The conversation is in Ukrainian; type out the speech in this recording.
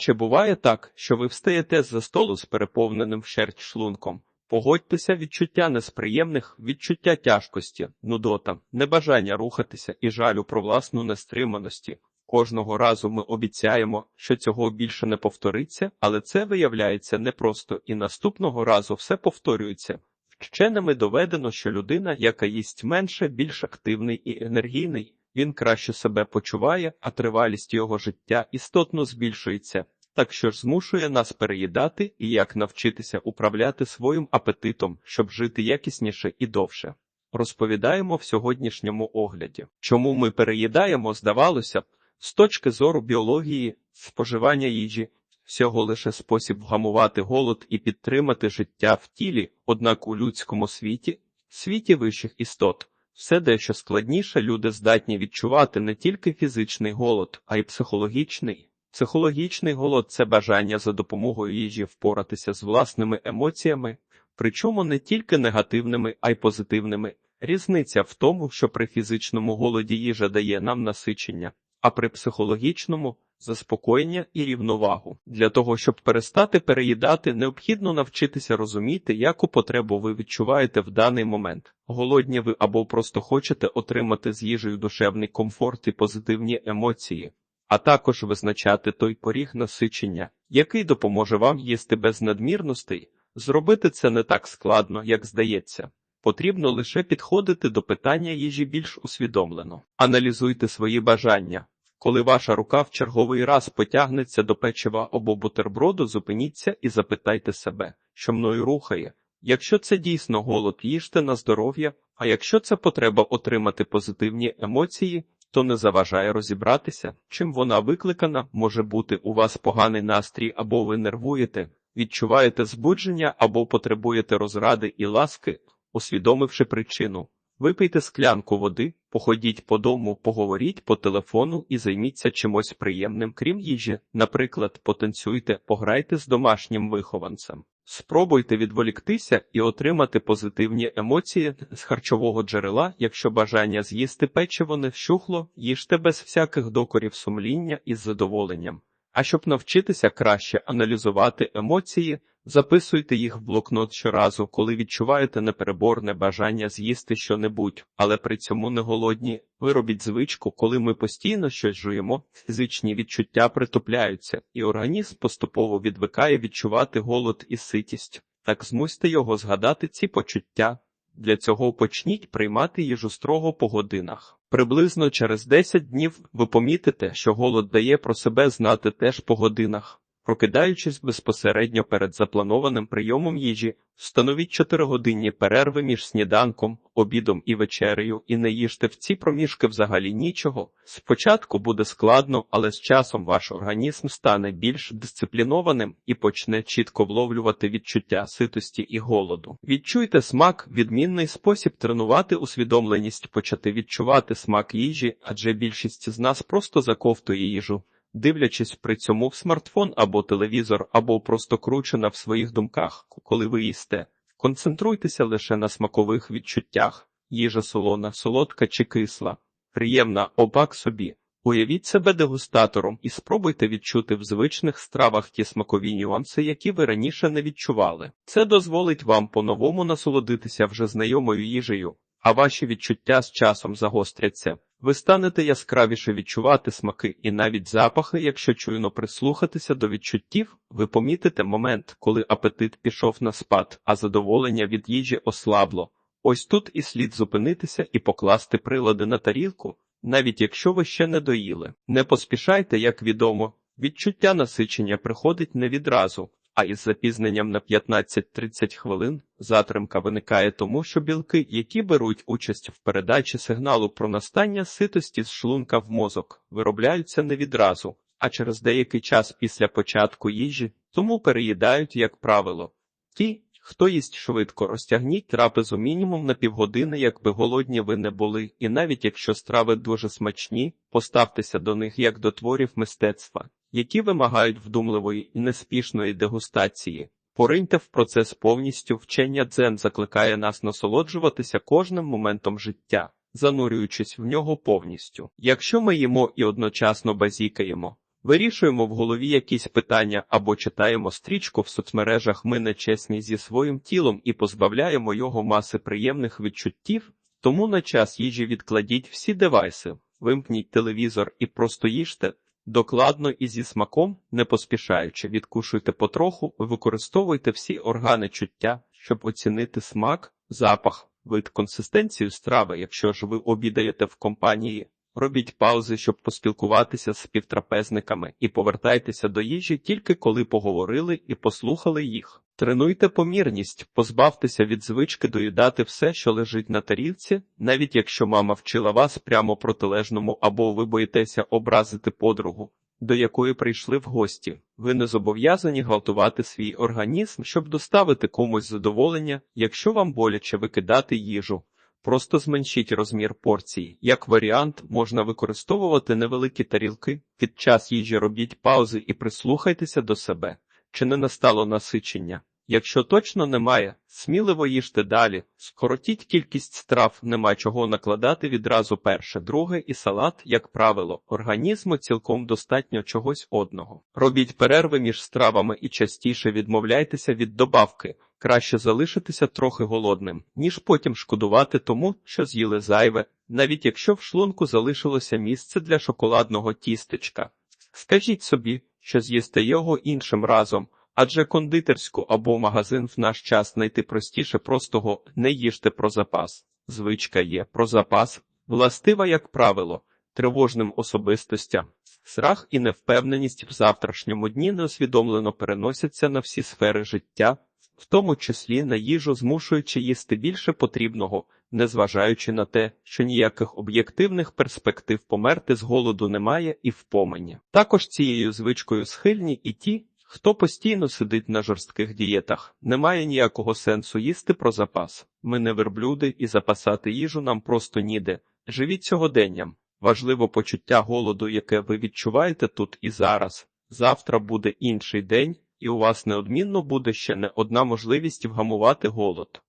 Чи буває так, що ви встаєте з-за столу з переповненим вщерть шлунком? Погодьтеся, відчуття несприємних, відчуття тяжкості, нудота, небажання рухатися і жалю про власну нестриманості. Кожного разу ми обіцяємо, що цього більше не повториться, але це виявляється непросто, і наступного разу все повторюється. Вченими доведено, що людина, яка їсть менше, більш активний і енергійний, він краще себе почуває, а тривалість його життя істотно збільшується. Так що ж змушує нас переїдати і як навчитися управляти своїм апетитом, щоб жити якісніше і довше. Розповідаємо в сьогоднішньому огляді, чому ми переїдаємо, здавалося б, з точки зору біології, споживання їжі всього лише спосіб вгамувати голод і підтримати життя в тілі, однак у людському світі, світі вищих істот, все дещо складніше люди здатні відчувати не тільки фізичний голод, а й психологічний. Психологічний голод це бажання за допомогою їжі впоратися з власними емоціями, причому не тільки негативними, а й позитивними. Різниця в тому, що при фізичному голоді їжа дає нам насичення, а при психологічному заспокоєння і рівновагу. Для того, щоб перестати переїдати, необхідно навчитися розуміти, яку потребу ви відчуваєте в даний момент. Голодні ви або просто хочете отримати з їжею душевний комфорт і позитивні емоції, а також визначати той поріг насичення, який допоможе вам їсти без надмірностей. Зробити це не так складно, як здається. Потрібно лише підходити до питання їжі більш усвідомлено. Аналізуйте свої бажання. Коли ваша рука в черговий раз потягнеться до печива або бутерброду, зупиніться і запитайте себе, що мною рухає. Якщо це дійсно голод, їжте на здоров'я, а якщо це потреба отримати позитивні емоції, то не заважає розібратися, чим вона викликана, може бути у вас поганий настрій або ви нервуєте, відчуваєте збудження або потребуєте розради і ласки, усвідомивши причину. Випийте склянку води, походіть по дому, поговоріть по телефону і займіться чимось приємним, крім їжі. Наприклад, потанцюйте, пограйте з домашнім вихованцем. Спробуйте відволіктися і отримати позитивні емоції з харчового джерела, якщо бажання з'їсти печиво не вщухло, їжте без всяких докорів сумління і з задоволенням. А щоб навчитися краще аналізувати емоції, записуйте їх в блокнот щоразу, коли відчуваєте непереборне бажання з'їсти щонебудь, але при цьому не голодні. Виробіть звичку, коли ми постійно щось жуємо, фізичні відчуття притупляються, і організм поступово відвикає відчувати голод і ситість. Так змусьте його згадати ці почуття. Для цього почніть приймати їжу строго по годинах. Приблизно через 10 днів ви помітите, що голод дає про себе знати теж по годинах. Прокидаючись безпосередньо перед запланованим прийомом їжі, встановіть 4-годинні перерви між сніданком, обідом і вечерею і не їжте в ці проміжки взагалі нічого. Спочатку буде складно, але з часом ваш організм стане більш дисциплінованим і почне чітко вловлювати відчуття ситості і голоду. Відчуйте смак, відмінний спосіб тренувати усвідомленість, почати відчувати смак їжі, адже більшість з нас просто заковтує їжу дивлячись при цьому в смартфон або телевізор, або просто кручена в своїх думках, коли ви їсте. Концентруйтеся лише на смакових відчуттях їжа солона, солодка чи кисла, приємна обак собі. Уявіть себе дегустатором і спробуйте відчути в звичних стравах ті смакові нюанси, які ви раніше не відчували. Це дозволить вам по-новому насолодитися вже знайомою їжею, а ваші відчуття з часом загостряться. Ви станете яскравіше відчувати смаки і навіть запахи, якщо чуйно прислухатися до відчуттів, ви помітите момент, коли апетит пішов на спад, а задоволення від їжі ослабло. Ось тут і слід зупинитися і покласти прилади на тарілку, навіть якщо ви ще не доїли. Не поспішайте, як відомо, відчуття насичення приходить не відразу а із запізненням на 15-30 хвилин затримка виникає тому, що білки, які беруть участь в передачі сигналу про настання ситості з шлунка в мозок, виробляються не відразу, а через деякий час після початку їжі, тому переїдають, як правило. Ті, хто їсть швидко, розтягніть трапезу мінімум на півгодини, якби голодні ви не були, і навіть якщо страви дуже смачні, поставтеся до них як до творів мистецтва які вимагають вдумливої і неспішної дегустації. Пориньте в процес повністю вчення дзен закликає нас насолоджуватися кожним моментом життя, занурюючись в нього повністю. Якщо ми їмо і одночасно базікаємо, Вирішуємо в голові якісь питання або читаємо стрічку в соцмережах. Ми нечесні зі своїм тілом і позбавляємо його маси приємних відчуттів. Тому на час їжі відкладіть всі девайси, вимкніть телевізор і просто їжте. Докладно і зі смаком, не поспішаючи, відкушуйте потроху, використовуйте всі органи чуття, щоб оцінити смак, запах, вид консистенцію страви, якщо ж ви обідаєте в компанії. Робіть паузи, щоб поспілкуватися з співтрапезниками, і повертайтеся до їжі тільки коли поговорили і послухали їх. Тренуйте помірність, позбавтеся від звички доїдати все, що лежить на тарілці, навіть якщо мама вчила вас прямо протилежному або ви боїтеся образити подругу, до якої прийшли в гості. Ви не зобов'язані гвалтувати свій організм, щоб доставити комусь задоволення, якщо вам боляче викидати їжу. Просто зменшіть розмір порції. Як варіант, можна використовувати невеликі тарілки. Під час їжі робіть паузи і прислухайтеся до себе. Чи не настало насичення? Якщо точно немає, сміливо їжте далі. Скоротіть кількість страв, нема чого накладати відразу перше, друге і салат, як правило, організму цілком достатньо чогось одного. Робіть перерви між стравами і частіше відмовляйтеся від добавки. Краще залишитися трохи голодним, ніж потім шкодувати тому, що з'їли зайве, навіть якщо в шлунку залишилося місце для шоколадного тістечка. Скажіть собі, що з'їсте його іншим разом, адже кондитерську або магазин в наш час знайти простіше простого не їжте про запас. Звичка є про запас, властива, як правило, тривожним особистостям. Страх і невпевненість в завтрашньому дні неосвідомлено переносяться на всі сфери життя, в тому числі на їжу, змушуючи їсти більше потрібного, незважаючи на те, що ніяких об'єктивних перспектив померти з голоду немає і в помені. Також цією звичкою схильні і ті, хто постійно сидить на жорстких дієтах. Немає ніякого сенсу їсти про запас. Ми не верблюди і запасати їжу нам просто ніде. Живіть сьогоденням. Важливо почуття голоду, яке ви відчуваєте тут і зараз. Завтра буде інший день, і у вас неодмінно буде ще не одна можливість вгамувати голод.